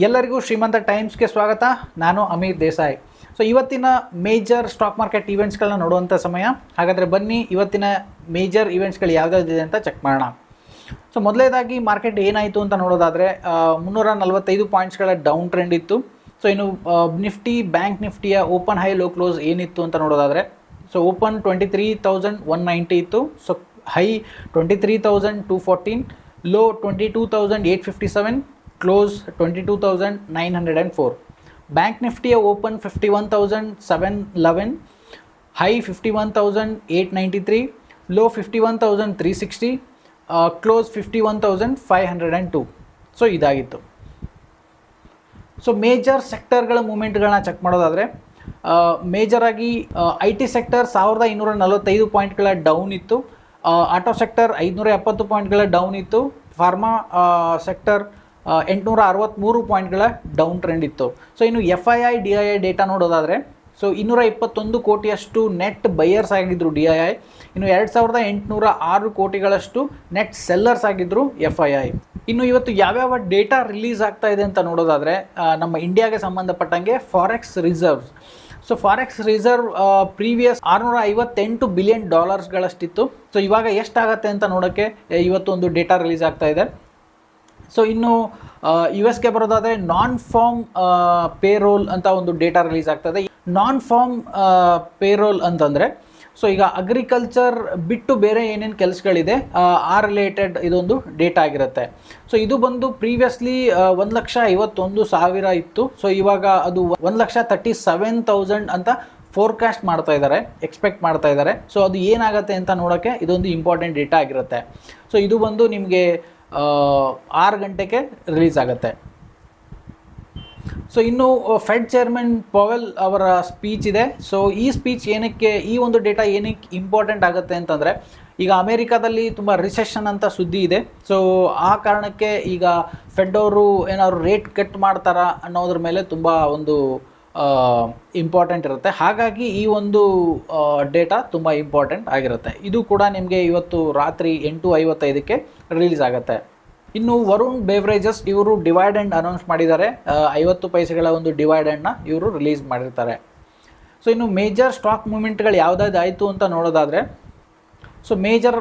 ಎಲ್ಲರಿಗೂ ಶ್ರೀಮಂತ ಟೈಮ್ಸ್ಗೆ ಸ್ವಾಗತ. ನಾನು ಅಮಿತ್ ದೇಸಾಯಿ. ಸೊ ಇವತ್ತಿನ ಮೇಜರ್ ಸ್ಟಾಕ್ ಮಾರ್ಕೆಟ್ ಈವೆಂಟ್ಸ್ಗಳನ್ನ ನೋಡುವಂಥ ಸಮಯ. ಹಾಗಾದರೆ ಬನ್ನಿ, ಇವತ್ತಿನ ಮೇಜರ್ ಇವೆಂಟ್ಸ್ಗಳು ಯಾವ್ದಾವ್ದಿದೆ ಅಂತ ಚೆಕ್ ಮಾಡೋಣ. ಸೊ ಮೊದಲೇದಾಗಿ ಮಾರ್ಕೆಟ್ ಏನಾಯಿತು ಅಂತ ನೋಡೋದಾದರೆ ಮುನ್ನೂರ ನಲವತ್ತೈದು ಪಾಯಿಂಟ್ಸ್ಗಳ ಡೌನ್ ಟ್ರೆಂಡ್ ಇತ್ತು. ಸೊ ಇನ್ನು ನಿಫ್ಟಿ, ಬ್ಯಾಂಕ್ ನಿಫ್ಟಿಯ ಓಪನ್ ಹೈ ಲೋ ಕ್ಲೋಸ್ ಏನಿತ್ತು ಅಂತ ನೋಡೋದಾದರೆ so open twenty three thousand one ninety ಇತ್ತು. So high twenty three thousand two fourteen low twenty two thousand eight fifty seven fifty one thousand three sixty close fifty one thousand five hundred and two so ಇದಾಗಿತ್ತು. So major ಸೆಕ್ಟರ್ಗಳ ಮೂಮೆಂಟ್ಗಳನ್ನ check ಮಾಡೋದಾದರೆ ಮೇಜರಾಗಿ I T sector ಸಾವಿರದ ಇನ್ನೂರ ನಲವತ್ತೈದು ಪಾಯಿಂಟ್ಗಳ down ಇತ್ತು. ಆಟೋ ಸೆಕ್ಟರ್ ಐದುನೂರ ಎಪ್ಪತ್ತು ಪಾಯಿಂಟ್ಗಳ ಡೌನ್ ಇತ್ತು. ಫಾರ್ಮಾ ಸೆಕ್ಟರ್ ಎಂಟುನೂರ ಅರವತ್ತ್ಮೂರು ಪಾಯಿಂಟ್ಗಳ ಡೌನ್ ಟ್ರೆಂಡ್ ಇತ್ತು. ಸೊ ಇನ್ನು F I I D I I data ನೋಡೋದಾದರೆ ಸೊ ಇನ್ನೂರ ಇಪ್ಪತ್ತೊಂದು ಕೋಟಿಯಷ್ಟು ನೆಟ್ ಬೈಯರ್ಸ್ ಆಗಿದ್ದರು ಡಿ ಐ ಐ ಇನ್ನು ಎರಡು ಸಾವಿರದ ಎಂಟುನೂರ ಆರು ಕೋಟಿಗಳಷ್ಟು ನೆಟ್ ಸೆಲ್ಲರ್ಸ್ ಆಗಿದ್ದರು ಎಫ್ ಐ ಐ ಇನ್ನು ಇವತ್ತು ಯಾವ್ಯಾವ ಡೇಟಾ ರಿಲೀಸ್ ಆಗ್ತಾ ಇದೆ ಅಂತ ನೋಡೋದಾದರೆ ನಮ್ಮ ಇಂಡಿಯಾಗೆ ಸಂಬಂಧಪಟ್ಟಂಗೆ forex reserves so forex reserve previous ಆರುನೂರ ಐವತ್ತೆಂಟು ಬಿಲಿಯನ್ ಡಾಲರ್ಸ್ಗಳಷ್ಟಿತ್ತು ಸೊ ಇವಾಗ ಎಷ್ಟಾಗತ್ತೆ ಅಂತ ನೋಡೋಕ್ಕೆ ಇವತ್ತು ಒಂದು ಡೇಟಾ ರಿಲೀಸ್ ಆಗ್ತಾ ಇದೆ. ಸೊ ಇನ್ನು ಯು ಎಸ್ಗೆ ಬರೋದಾದರೆ ನಾನ್ ಫಾರ್ಮ್ ಪೇರೋಲ್ ಅಂತ ಒಂದು ಡೇಟಾ ರಿಲೀಸ್ ಆಗ್ತದೆ. ನಾನ್ ಫಾರ್ಮ್ ಪೇರೋಲ್ ಅಂತಂದರೆ ಸೊ ಈಗ ಅಗ್ರಿಕಲ್ಚರ್ ಬಿಟ್ಟು ಬೇರೆ ಏನೇನು ಕೆಲಸಗಳಿದೆ, ಆ ರಿಲೇಟೆಡ್ ಇದೊಂದು ಡೇಟಾ ಆಗಿರುತ್ತೆ. ಸೊ ಇದು ಬಂದು ಪ್ರೀವಿಯಸ್ಲಿ ಒಂದು ಲಕ್ಷ ಐವತ್ತೊಂದು ಸಾವಿರ ಇತ್ತು. ಸೊ ಇವಾಗ ಅದು ಒಂದು ಲಕ್ಷ ತರ್ಟಿ ಸೆವೆನ್ ತೌಸಂಡ್ ಅಂತ ಫೋರ್ಕಾಸ್ಟ್ ಮಾಡ್ತಾ ಇದ್ದಾರೆ ಎಕ್ಸ್ಪೆಕ್ಟ್ ಮಾಡ್ತಾ ಇದ್ದಾರೆ ಸೊ ಅದು ಏನಾಗುತ್ತೆ ಅಂತ ನೋಡೋಕ್ಕೆ ಇದೊಂದು ಇಂಪಾರ್ಟೆಂಟ್ ಡೇಟಾ ಆಗಿರುತ್ತೆ. ಸೊ ಇದು ಬಂದು ನಿಮಗೆ ಆರು ಗಂಟೆಗೆ ರಿಲೀಸ್ ಆಗುತ್ತೆ. ಸೊ ಇನ್ನು ಫೆಡ್ ಚೇರ್ಮನ್ ಪವೆಲ್ ಅವರ ಸ್ಪೀಚ್ ಇದೆ. ಸೊ ಈ ಸ್ಪೀಚ್ ಏನಕ್ಕೆ, ಈ ಒಂದು ಡೇಟಾ ಏನಕ್ಕೆ ಇಂಪಾರ್ಟೆಂಟ್ ಆಗುತ್ತೆ ಅಂತಂದರೆ, ಈಗ ಅಮೇರಿಕಾದಲ್ಲಿ ತುಂಬ ರಿಸೆಷನ್ ಅಂತ ಸುದ್ದಿ ಇದೆ. ಸೊ ಆ ಕಾರಣಕ್ಕೆ ಈಗ ಫೆಡ್ ಅವರು ಏನಾದ್ರು ರೇಟ್ ಕಟ್ ಮಾಡ್ತಾರಾ ಅನ್ನೋದ್ರ ಮೇಲೆ ತುಂಬ ಒಂದು ಇಂಪಾರ್ಟೆಂಟ್ ಇರುತ್ತೆ. ಹಾಗಾಗಿ ಈ ಒಂದು ಡೇಟಾ ತುಂಬ ಇಂಪಾರ್ಟೆಂಟ್ ಆಗಿರುತ್ತೆ. ಇದು ಕೂಡ ನಿಮಗೆ ಇವತ್ತು ರಾತ್ರಿ ಎಂಟು ಐವತ್ತೈದಕ್ಕೆ ರಿಲೀಸ್ ಆಗುತ್ತೆ. ಇನ್ನು ವರುಣ್ ಬೇವ್ರೇಜಸ್ ಇವರು ಡಿವೈಡೆಂಡ್ ಅನೌನ್ಸ್ ಮಾಡಿದ್ದಾರೆ. ಐವತ್ತು ಪೈಸೆಗಳ ಒಂದು ಡಿವೈಡೆಂಡ್ನ ಇವರು ರಿಲೀಸ್ ಮಾಡಿರ್ತಾರೆ. ಸೊ ಇನ್ನು ಮೇಜರ್ ಸ್ಟಾಕ್ ಮೂಮೆಂಟ್ಗಳು ಯಾವುದಾದ್ರು ಆಯಿತು ಅಂತ ನೋಡೋದಾದರೆ ಸೊ ಮೇಜರ್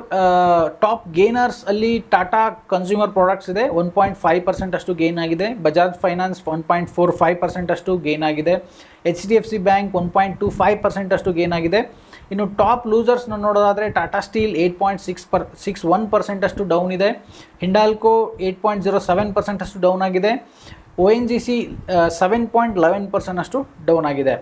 ಟಾಪ್ ಗೇನರ್ಸ್ ಅಲ್ಲಿ ಟಾಟಾ ಕನ್ಸ್ಯೂಮರ್ ಪ್ರಾಡಕ್ಟ್ಸ್ ಇದೆ. ಒನ್ ಪಾಯಿಂಟ್ ಫೈವ್ ಪರ್ಸೆಂಟ್ ಅಷ್ಟು ಗೇನ್ ಆಗಿದೆ. Bajaj finance one point four five percent ಅಷ್ಟು ಗೇನ್ ಆಗಿದೆ. H D F C bank one point two five percent ಅಷ್ಟು ಗೇನ್ ಆಗಿದೆ. ಇನ್ನು ಟಾಪ್ ಲೂಸರ್ಸ್ನ ನೋಡೋದಾದರೆ Tata steel eight point six per six one percent ಅಷ್ಟು ಡೌನ್ ಇದೆ. Hindalco eight point zero seven percent ಅಷ್ಟು ಡೌನ್ ಆಗಿದೆ. O N G C seven point eleven percent ಅಷ್ಟು ಡೌನ್ ಆಗಿದೆ.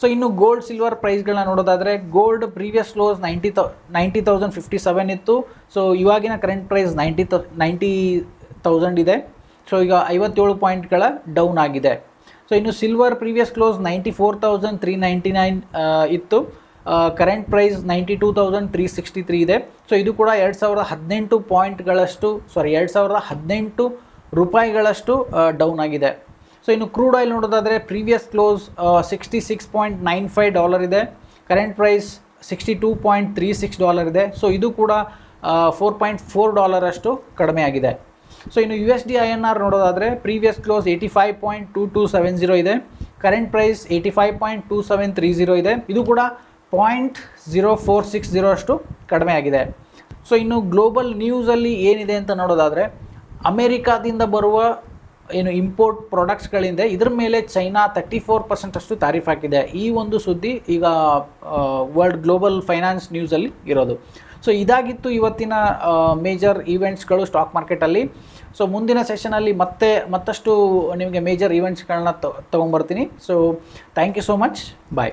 ಸೊ ಇನ್ನು ಗೋಲ್ಡ್ ಸಿಲ್ವರ್ ಪ್ರೈಸ್ಗಳನ್ನ ನೋಡೋದಾದರೆ gold previous close ninety thou ninety thousand fifty seven ಇತ್ತು. ಸೊ ಇವಾಗಿನ current price ninety thou ninety thousand ಇದೆ. ಸೊ ಈಗ ಐವತ್ತೇಳು ಪಾಯಿಂಟ್ಗಳ ಡೌನ್ ಆಗಿದೆ. ಸೊ ಇನ್ನು silver previous close ninety four thousand three ninety nine ಇತ್ತು. Current price ninety two thousand three sixty three ಇದೆ. ಸೊ ಇದು ಕೂಡ ಎರಡು ಸಾವಿರದ ಹದಿನೆಂಟು ಪಾಯಿಂಟ್ಗಳಷ್ಟು ಸಾರಿ ಎರಡು ಸಾವಿರದ ಹದಿನೆಂಟು ರೂಪಾಯಿಗಳಷ್ಟು ಡೌನ್ ಆಗಿದೆ. ಸೊ ಇನ್ನು ಕ್ರೂಡ್ ಆಯಿಲ್ ನೋಡೋದಾದರೆ previous close sixty six point nine five dollar ಇದೆ. Current price sixty two point three six dollar ಇದೆ. ಸೊ ಇದು ಕೂಡ ಫೋರ್ ಪಾಯಿಂಟ್ ಫೋರ್ ಡಾಲರ್ ಅಷ್ಟು ಕಡಿಮೆ ಆಗಿದೆ. ಸೊ ಇನ್ನು U S D I N R ನೋಡೋದಾದರೆ previous close eighty five point two two seven zero ಇದೆ. Current price eighty five point two seven three zero ಇದೆ. ಇದು ಕೂಡ point zero four six zero ಅಷ್ಟು ಕಡಿಮೆ ಆಗಿದೆ. ಸೊ ಇನ್ನು ಗ್ಲೋಬಲ್ ನ್ಯೂಸಲ್ಲಿ ಏನಿದೆ ಅಂತ ನೋಡೋದಾದರೆ ಅಮೇರಿಕಾದಿಂದ ಬರುವ ಏನು ಇಂಪೋರ್ಟ್ ಪ್ರಾಡಕ್ಟ್ಸ್ಗಳಿಂದ ಇದ್ರ ಮೇಲೆ ಚೈನಾ ತರ್ಟಿ ಫೋರ್ ಪರ್ಸೆಂಟ್ ಅಷ್ಟು ತಾರೀಫ್ ಹಾಕಿದೆ. ಈ ಒಂದು ಸುದ್ದಿ ಈಗ ವರ್ಲ್ಡ್ ಗ್ಲೋಬಲ್ ಫೈನಾನ್ಸ್ ನ್ಯೂಸಲ್ಲಿ ಇರೋದು. ಸೊ ಇದಾಗಿತ್ತು ಇವತ್ತಿನ ಮೇಜರ್ ಈವೆಂಟ್ಸ್ಗಳು ಸ್ಟಾಕ್ ಮಾರ್ಕೆಟಲ್ಲಿ ಸೊ ಮುಂದಿನ ಸೆಷನಲ್ಲಿ ಮತ್ತೆ, ಮತ್ತಷ್ಟು ನಿಮಗೆ ಮೇಜರ್ ಈವೆಂಟ್ಸ್ಗಳನ್ನ ತೊಗೊಂಬರ್ತೀನಿ. So thank you so much bye